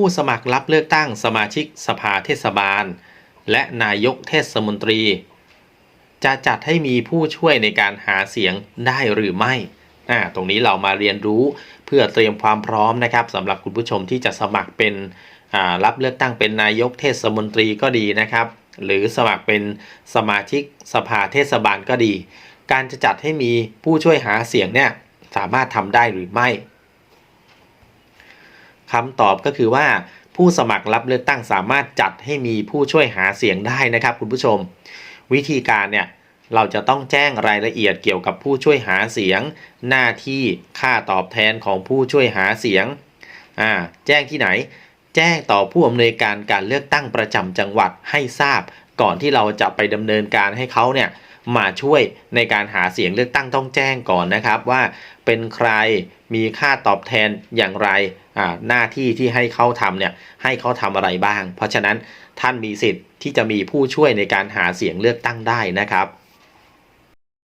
ผู้สมัครรับเลือกตั้งสมาชิกสภาเทศบาล และนายกเทศมนตรี จะจัดให้มีผู้ช่วยในการหาเสียงได้หรือไม่ ตรงนี้เรามาเรียนรู้เพื่อเตรียมความพร้อมนะครับสำหรับคุณผู้ชมที่จะสมัครเป็นรับเลือกตั้งเป็นนายกเทศมนตรีก็ดีนะครับ หรือสมัครเป็นสมาชิกสภาเทศบาลก็ดี การจะจัดให้มีผู้ช่วยหาเสียงเนี่ยสามารถทำได้หรือไม่ คำตอบก็คือว่าผู้สมัครรับเลือกตั้งสามารถจัดให้มีผู้ช่วยหาเสียงได้นะครับ คุณผู้ชม วิธีการเนี่ยเราจะต้องแจ้งรายละเอียดเกี่ยวกับผู้ช่วยหาเสียง หน้าที่ค่าตอบแทนของผู้ช่วยหาเสียงอ่าแจ้งที่ไหน แจ้งต่อผู้อำนวยการการเลือกตั้งประจำจังหวัดให้ทราบ ก่อนที่เราจะไปดำเนินการให้เขาเนี่ยมาช่วยในการหาเสียงเลือกตั้งต้องแจ้งก่อนนะครับว่าเป็นใครมีค่าตอบแทนอย่างไรหน้าที่ที่ให้เขาทำเนี่ยให้เขาทำอะไรบ้าง เพราะฉะนั้นท่านมีสิทธิ์ที่จะมีผู้ช่วยในการหาเสียงเลือกตั้งได้นะครับ